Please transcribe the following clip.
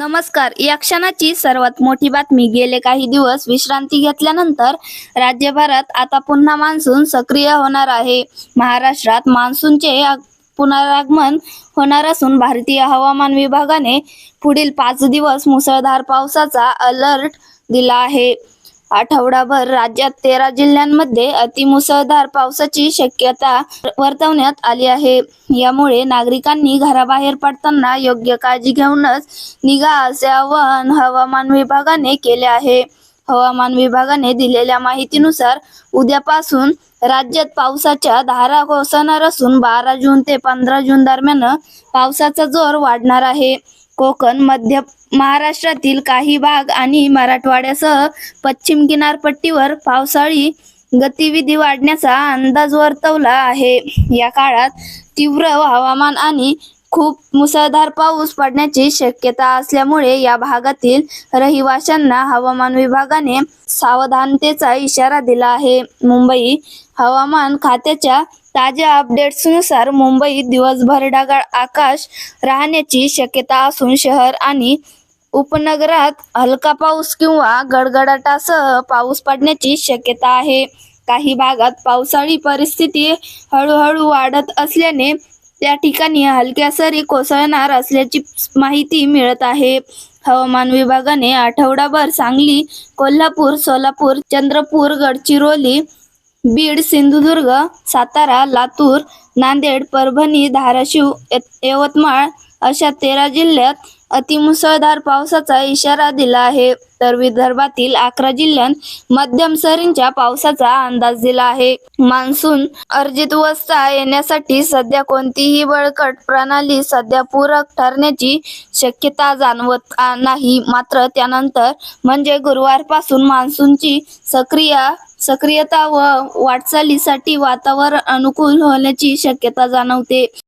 नमस्कार. या क्षणाची सर्वात मोठी बातमी. गेले काही दिवस विश्रांती घेतल्यानंतर राज्यभरात आता पुन्हा मान्सून सक्रिय होणार आहे. महाराष्ट्रात मान्सूनचे पुनरागमन होणार असून भारतीय हवामान विभागाने पुढील पाच दिवस मुसळधार पावसाचा अलर्ट दिला आहे. आठवडाभर राज्यात तेरा जिल्ह्यांमध्ये अतिमुसळधार पावसाची शक्यता वर्तवण्यात आली आहे. यामुळे नागरिकांनी घराबाहेर पडताना योग्य काळजी घेऊनच निघा असे आवाहन हवामान विभागाने केले आहे. हवामान विभागाने दिलेल्या माहितीनुसार उद्यापासून राज्यात पावसाच्या धारा कोसळणार असून बारा जून ते पंधरा जून दरम्यान पावसाचा जोर वाढणार आहे. कोकण मध्य महाराष्ट्रातील काही भाग आणि मराठवाड्यासह पश्चिम किनारपट्टीवर पावसाळी गतिविधी वाढण्याचा अंदाज वर्तवला आहे. या काळात तीव्र हवामान आणि खूप मुसळधार पाऊस पडण्याची शक्यता असल्यामुळे या भागातील रहिवाशांना हवामान विभागाने सावधानतेचा इशारा दिला आहे. मुंबई हवामान खात्याच्या ताज्या अपडेट्सनुसार मुंबईत दिवसभर ढगाळ आकाश राहण्याची शक्यता असून शहर आणि उपनगरात हलका पाऊस किंवा गडगडाटासह पाऊस पडण्याची शक्यता आहे. काही भागात पावसाळी परिस्थिती हळूहळू वाढत असल्याने त्या ठिकाणी हलक्या सरी कोसळणार असल्याची माहिती मिळत आहे. हवामान विभागाने आठवडाभर सांगली कोल्हापूर सोलापूर चंद्रपूर गडचिरोली बीड सिंधुदुर्ग सातारा लातूर नांदेड परभणी धाराशिव यवतमाळ अशा तेरा जिल्ह्यात अतिमुसळधार पावसाचा इशारा दिला आहे. तर विदर्भातील अकरा जिल्ह्यात मध्यम सरींच्या पावसाचा अंदाज दिला आहे. मान्सून अर्जित वस्ता येण्यासाठी सध्या कोणतीही बळकट प्रणाली सध्या पूरक ठरण्याची शक्यता जाणवत नाही. मात्र त्यानंतर म्हणजे गुरुवारपासून मान्सूनची सक्रिय सक्रियता व वाटचालीसाठी वातावरण अनुकूल होण्याची शक्यता जाणवते.